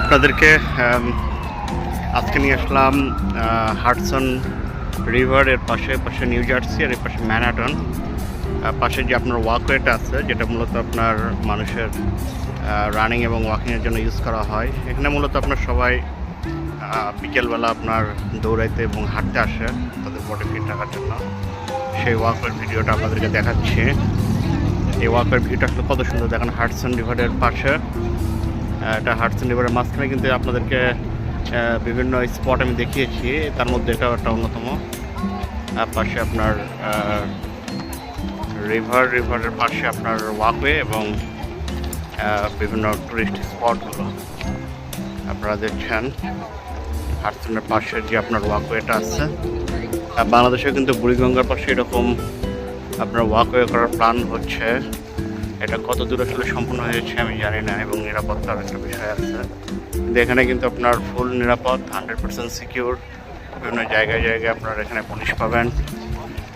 আপনাদেরকে আজকে নিয়ে আসলাম হার্টসন রিভারের পাশে পাশে নিউ জার্সি আর এর পাশে ম্যানাটন। পাশে যে আপনার ওয়াকওয়েটা আছে, যেটা মূলত আপনার মানুষের রানিং এবং ওয়াকিংয়ের জন্য ইউজ করা হয়। এখানে মূলত আপনার সবাই বিকেলবেলা আপনার দৌড়াইতে এবং হাঁটতে আসে তাদের বডি ফিট রাখার জন্য। সেই ওয়াকের ভিডিওটা আপনাদেরকে দেখাচ্ছি। এই ওয়াকের ভিউটা আসলে কত সুন্দর দেখেন হার্টসন রিভারের পাশে। এটা হার্টসন রিভারের মাঝখানে কিন্তু আপনাদেরকে বিভিন্ন স্পট আমি দেখিয়েছি। তার মধ্যে এটা একটা অন্যতম। পাশে আপনার রিভার, রিভারের পাশে আপনার ওয়াকওয়ে এবং বিভিন্ন টুরিস্ট স্পটগুলো আপনারা দেখছেন। হার্টসনের পাশে যে আপনার ওয়াকওয়েটা আছে। বাংলাদেশে কিন্তু বুড়িগঙ্গার পাশে এরকম আপনার ওয়াকওয়ে করার প্ল্যান হচ্ছে। এটা কত দূর আসলে সম্পূর্ণ হয়েছে আমি জানি না, এবং নিরাপত্তার একটা বিষয় আছে। কিন্তু এখানে কিন্তু আপনার ফুল নিরাপদ হান্ড্রেড পার্সেন্ট সিকিউর বিভিন্ন জায়গায় জায়গায় আপনার এখানে পুলিশ পাবেন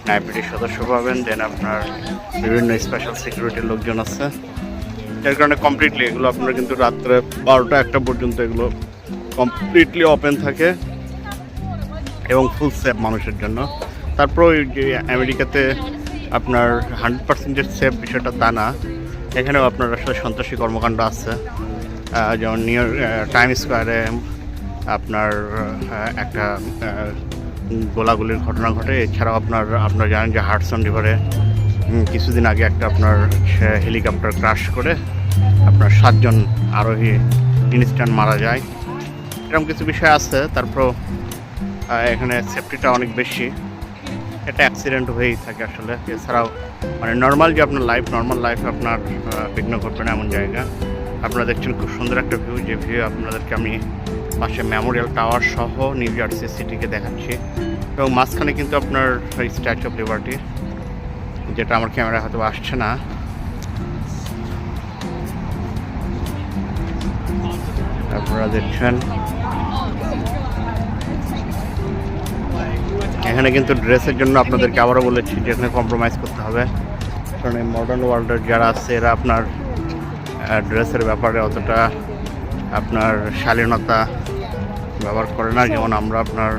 নাইপিটির সদস্য পাবেন দেন আপনার বিভিন্ন স্পেশাল সিকিউরিটির লোকজন আছে। এর কারণে কমপ্লিটলি এগুলো আপনার কিন্তু রাত্রে বারোটা একটা পর্যন্ত এগুলো কমপ্লিটলি ওপেন থাকে, এবং ফুল সেফ মানুষের জন্য। তারপর যে আমেরিকাতে আপনার হান্ড্রেড পার্সেন্ট যে সেফ বিষয়টা তা না। এখানেও আপনার আসলে সন্ত্রাসী কর্মকাণ্ড আছে। যেমন নিউ টাইম স্কোয়ারে আপনার একটা গোলাগুলির ঘটনা ঘটে। এছাড়াও আপনার আপনার জানেন যে হার্টসন রিভারে কিছুদিন আগে একটা আপনার হেলিকপ্টার ক্রাশ করে আপনার সাতজন আরোহী ইনস্ট্যান্ট মারা যায়। এরকম কিছু বিষয় আছে। তারপর এখানে সেফটিটা অনেক বেশি। এটা অ্যাক্সিডেন্ট হয়েই থাকে আসলে। এছাড়াও মানে নর্মাল যে আপনার লাইফ নর্মাল লাইফ আপনার বিঘ্ন ঘটবে না এমন জায়গা। আপনারা দেখছেন খুব সুন্দর একটা ভিউ যে ভিউ আপনাদেরকে আমি পাশে মেমোরিয়াল টাওয়ার সহ নিউ জার্সি সিটিকে দেখাচ্ছি। এবং মাঝখানে কিন্তু আপনার স্ট্যাচু অফ লিবার্টি যেটা আমার ক্যামেরা হয়তো আসছে না। আপনারা দেখছেন এখানে কিন্তু ড্রেসের জন্য আপনাদেরকে আবারও বলেছি যে এখানে কম্প্রোমাইজ করতে হবে। কারণ এই মডার্ন ওয়ার্ল্ডের যারা আছে, এরা আপনার ড্রেসের ব্যাপারে অতটা আপনার শালীনতা ব্যবহার করে না। যেমন আমরা আপনার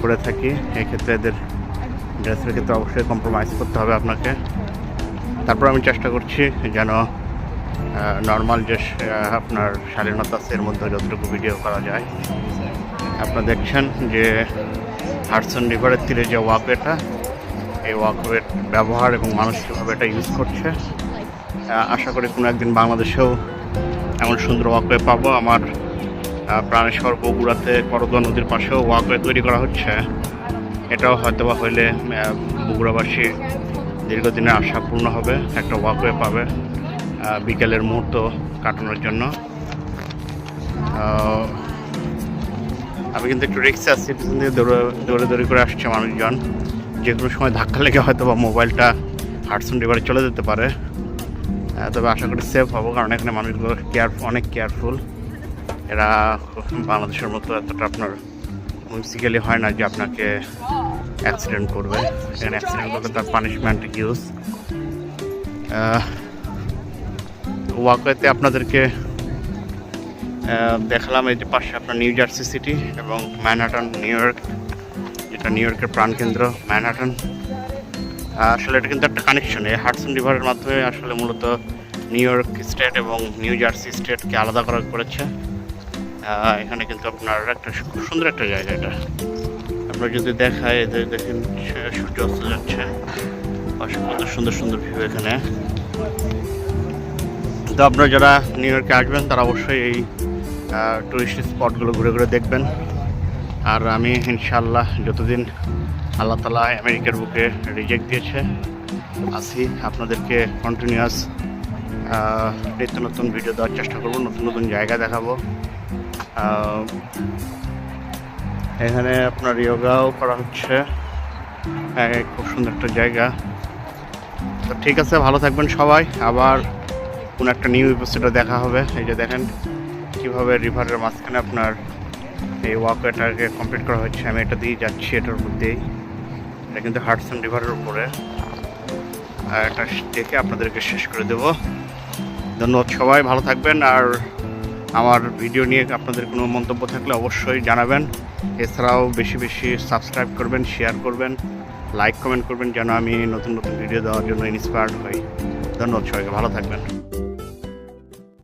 করে থাকি, এক্ষেত্রে এদের ড্রেসের ক্ষেত্রে অবশ্যই কম্প্রোমাইজ করতে হবে আপনাকে। তারপর আমি চেষ্টা করছি যেন নর্মাল যে আপনার শালীনতা আছে, এর মধ্যে যতটুকু ভিডিও করা যায়। আপনারা দেখছেন যে হার্টসন রিভারের তীরে যে ওয়াকওয়েটা এই ওয়াকওয়ের ব্যবহার এবং মানুষ কীভাবে এটা ইউজ করছে আশা করি কোনো একদিন বাংলাদেশেও এমন সুন্দর ওয়াকওয়ে পাবো। আমার প্রাণেশ্বর বগুড়াতে করদোয়া নদীর পাশেও ওয়াকওয়ে তৈরি করা হচ্ছে। এটাও হয়তো বা হইলে বগুড়াবাসী দীর্ঘদিনের আশা পূর্ণ হবে, একটা ওয়াকওয়ে পাবে বিকেলের মুহূর্ত কাটানোর জন্য। আমি কিন্তু একটু রিক্সে আসছি পিছন দিয়ে দৌড়ে দৌড়ে দৌড়ে করে আসছে মানুষজন। যে কোনো সময় ধাক্কা লেগে হয়তো বা মোবাইলটা হার্টসন রিভারে চলে যেতে পারে। তবে আশা করি সেফ হব, কারণ এখানে মানুষগুলো কেয়ার অনেক কেয়ারফুল এরা বাংলাদেশের মতো এতটা আপনার মিউজিক্যালি হয় না যে আপনাকে অ্যাক্সিডেন্ট করবে। এখানে অ্যাক্সিডেন্ট করলে তার পানিশমেন্ট ইউজ ওয়াকওয়েতে আপনাদেরকে দেখালাম এই যে পাশে আপনার নিউ জার্সি সিটি এবং ম্যানহাটন, নিউ ইয়র্ক, যেটা নিউ ইয়র্কের প্রাণকেন্দ্র, ম্যানহাটন। আসলে এটা কিন্তু একটা কানেকশন এই হার্টসন রিভারের মাধ্যমে আসলে মূলত নিউ ইয়র্ক স্টেট এবং নিউ জার্সি স্টেটকে আলাদা করা করেছে। এখানে কিন্তু আপনার একটা খুব সুন্দর একটা জায়গা এটা। আপনার যদি দেখায় এদের দেখেন সূর্য অস্ত যাচ্ছে। কত সুন্দর সুন্দর ভিউ এখানে। তো আপনারা যারা নিউ ইয়র্কে আসবেন, তারা অবশ্যই এই টুরিস্ট স্পটগুলো ঘুরে ঘুরে দেখবেন। আর আমি ইনশাল্লাহ যতদিন আল্লাহ তালা আমেরিকার বুকে রিজেক্ট দিয়েছে আসি আপনাদেরকে কন্টিনিউয়াস নিত্য নতুন ভিডিও দেওয়ার চেষ্টা করব নতুন নতুন জায়গা দেখাবো। এখানে আপনার ইয়োগাও করা হচ্ছে। হ্যাঁ, খুব সুন্দর একটা জায়গা। তো ঠিক আছে ভালো থাকবেন সবাই। আবার কোনো একটা নিউ এপিসোডে দেখা হবে। এই যে দেখেন কীভাবে রিভারের মাঝখানে আপনার এই ওয়াকওয়েটাকে কমপ্লিট করা হচ্ছে, আমি এটা দিয়ে যাচ্ছি এটার মধ্যেই। এটা কিন্তু হার্টসন রিভারের উপরে। আর এটা দেখে আপনাদেরকে শেষ করে দেব। ধন্যবাদ সবাই, ভালো থাকবেন। আর আমার ভিডিও নিয়ে আপনাদের কোনো মন্তব্য থাকলে অবশ্যই জানাবেন। এছাড়াও বেশি বেশি সাবস্ক্রাইব করবেন শেয়ার করবেন লাইক কমেন্ট করবেন, যেন আমি নতুন নতুন ভিডিও দেওয়ার জন্য ইন্সপায়ার্ড হই। ধন্যবাদ সবাইকে, ভালো থাকবেন।